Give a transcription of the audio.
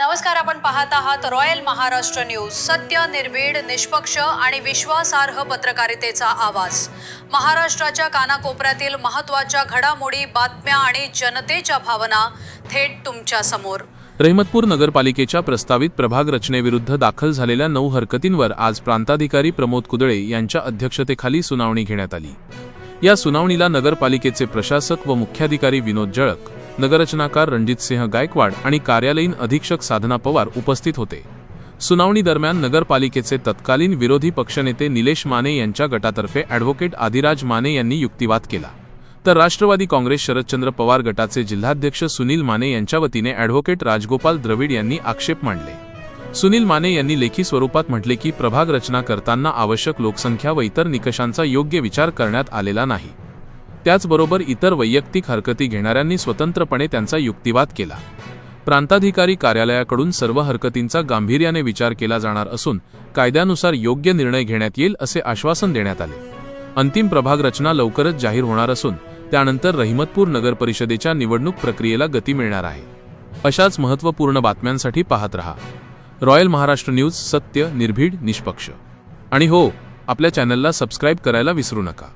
नमस्कार आपण पाहत आहात रॉयल महाराष्ट्र न्यूज. सत्य निर्भीड निष्पक्ष आणि विश्वासार्ह पत्रकारितेचा आवाज. महाराष्ट्राच्या कानाकोपऱ्यातील महत्त्वाच्या घडामोडी बातम्या आणि जनतेच्या भावना थेट तुमच्यासमोर. रहिमतपूर नगरपालिकेच्या प्रस्तावित प्रभाग रचनेविरुद्ध दाखल झालेल्या नऊ हरकतींवर आज प्रांताधिकारी प्रमोद कुदळे यांच्या अध्यक्षतेखाली सुनावणी घेण्यात आली. या सुनावणीला नगरपालिकेचे प्रशासक व मुख्याधिकारी विनोद जळक नगररचनाकार रणजितसिंह गायकवाड आणि कार्यालयीन अधीक्षक साधना पवार उपस्थित होते. सुनावणी दरम्यान नगरपालिकेचे तत्कालीन विरोधी पक्षनेते निलेश माने यांच्या गटातर्फे ॲडव्होकेट आदिराज माने यांनी युक्तिवाद केला. तर राष्ट्रवादी काँग्रेस शरदचंद्र पवार गटाचे जिल्हाध्यक्ष सुनील माने यांच्या वतीने ॲडव्होकेट राजगोपाल द्रविड यांनी आक्षेप मांडले. सुनील माने यांनी लेखी स्वरूपात म्हटले की प्रभाग रचना करताना आवश्यक लोकसंख्या व इतर निकषांचा योग्य विचार करण्यात आलेला नाही. त्याचबरोबर इतर वैयक्तिक हरकती घेणाऱ्यांनी स्वतंत्रपणे त्यांचा युक्तिवाद केला. प्रांताधिकारी कार्यालयाकडून सर्व हरकतींचा गांभीर्याने विचार केला जाणार असून कायद्यानुसार योग्य निर्णय घेण्यात येईल असे आश्वासन देण्यात आले. अंतिम प्रभाग रचना लवकरच जाहीर होणार असून त्यानंतर रहिमतपूर नगर परिषदेच्या निवडणूक प्रक्रियेला गती मिळणार आहे. अशाच महत्त्वपूर्ण बातम्यांसाठी पाहत रहा. रॉयल महाराष्ट्र न्यूज सत्य निर्भीड निष्पक्ष. आणि हो आपल्या चॅनलला सबस्क्राईब करायला विसरू नका.